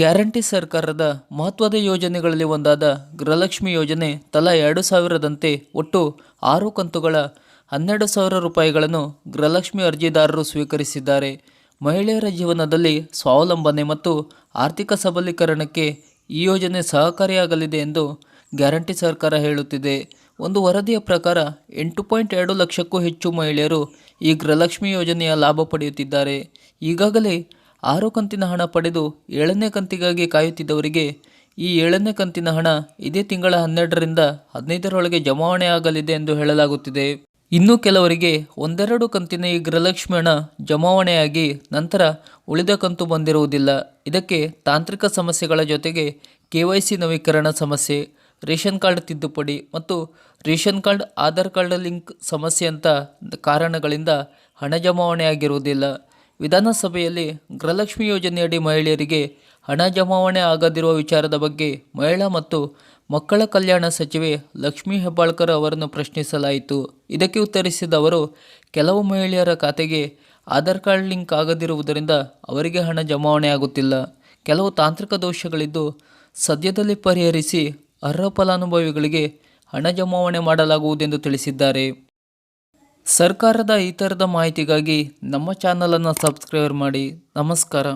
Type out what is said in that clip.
Guarantee ಸರ್ಕಾರದ ಮಹತ್ವದ ಯೋಜನೆಗಳಲ್ಲಿ ಒಂದಾದ ಗೃಹಲಕ್ಷ್ಮಿ ಯೋಜನೆ ತಲಾ ಎರಡು ಸಾವಿರದಂತೆ ಒಟ್ಟು ಆರು ಕಂತುಗಳ ಹನ್ನೆರಡು ಸಾವಿರ ರೂಪಾಯಿಗಳನ್ನು ಗೃಹಲಕ್ಷ್ಮಿ ಅರ್ಜಿದಾರರು ಸ್ವೀಕರಿಸಿದ್ದಾರೆ. ಮಹಿಳೆಯರ ಜೀವನದಲ್ಲಿ ಸ್ವಾವಲಂಬನೆ ಮತ್ತು ಆರ್ಥಿಕ ಸಬಲೀಕರಣಕ್ಕೆ ಈ ಯೋಜನೆ ಸಹಕಾರಿಯಾಗಲಿದೆ ಎಂದು ಗ್ಯಾರಂಟಿ ಸರ್ಕಾರ ಹೇಳುತ್ತಿದೆ. ಒಂದು ವರದಿಯ ಪ್ರಕಾರ ಎಂಟು ಪಾಯಿಂಟ್ ಎರಡು ಲಕ್ಷಕ್ಕೂ ಹೆಚ್ಚು ಮಹಿಳೆಯರು ಈ ಗೃಹಲಕ್ಷ್ಮಿ ಯೋಜನೆಯ ಲಾಭ ಪಡೆಯುತ್ತಿದ್ದಾರೆ. ಈಗಾಗಲೇ ಆರು ಕಂತಿನ ಹಣ ಪಡೆದು ಏಳನೇ ಕಂತಿಗಾಗಿ ಕಾಯುತ್ತಿದ್ದವರಿಗೆ ಈ ಏಳನೇ ಕಂತಿನ ಹಣ ಇದೇ ತಿಂಗಳ ಹನ್ನೆರಡರಿಂದ ಹದಿನೈದರೊಳಗೆ ಜಮಾವಣೆ ಆಗಲಿದೆ ಎಂದು ಹೇಳಲಾಗುತ್ತಿದೆ. ಇನ್ನು ಕೆಲವರಿಗೆ ಒಂದೆರಡು ಕಂತಿನ ಈ ಗೃಹಲಕ್ಷ್ಮಿ ಹಣ ಜಮಾವಣೆಯಾಗಿ ನಂತರ ಉಳಿದ ಕಂತು ಬಂದಿರುವುದಿಲ್ಲ. ಇದಕ್ಕೆ ತಾಂತ್ರಿಕ ಸಮಸ್ಯೆಗಳ ಜೊತೆಗೆ ಕೆ ವೈ ಸಿ ನವೀಕರಣ ಸಮಸ್ಯೆ, ರೇಷನ್ ಕಾರ್ಡ್ ತಿದ್ದುಪಡಿ ಮತ್ತು ration card, Aadhaar card link ಸಮಸ್ಯೆಯಂಥ ಕಾರಣಗಳಿಂದ ಹಣ ಜಮಾವಣೆಯಾಗಿರುವುದಿಲ್ಲ. ವಿಧಾನಸಭೆಯಲ್ಲಿ ಗೃಹಲಕ್ಷ್ಮಿ ಯೋಜನೆಯಡಿ ಮಹಿಳೆಯರಿಗೆ ಹಣ ಜಮಾವಣೆ ಆಗದಿರುವ ವಿಚಾರದ ಬಗ್ಗೆ ಮಹಿಳಾ ಮತ್ತು ಮಕ್ಕಳ ಕಲ್ಯಾಣ ಸಚಿವೆ ಲಕ್ಷ್ಮೀ ಹೆಬ್ಬಾಳ್ಕರ್ ಅವರನ್ನು ಪ್ರಶ್ನಿಸಲಾಯಿತು. ಇದಕ್ಕೆ ಉತ್ತರಿಸಿದ ಅವರು, ಕೆಲವು ಮಹಿಳೆಯರ ಖಾತೆಗೆ ಆಧಾರ್ ಕಾರ್ಡ್ ಲಿಂಕ್ ಆಗದಿರುವುದರಿಂದ ಅವರಿಗೆ ಹಣ ಜಮಾವಣೆ ಆಗುತ್ತಿಲ್ಲ. ಕೆಲವು ತಾಂತ್ರಿಕ ದೋಷಗಳಿದ್ದು, ಸದ್ಯದಲ್ಲಿ ಪರಿಹರಿಸಿ ಅರ್ಹ ಫಲಾನುಭವಿಗಳಿಗೆ ಹಣ ಜಮಾವಣೆ ಮಾಡಲಾಗುವುದೆಂದು ತಿಳಿಸಿದ್ದಾರೆ. ಸರ್ಕಾರದ ಈ ಥರದ ಮಾಹಿತಿಗಾಗಿ ನಮ್ಮ ಚಾನಲನ್ನು ಸಬ್ಸ್ಕ್ರೈಬ್ ಮಾಡಿ ನಮಸ್ಕಾರ.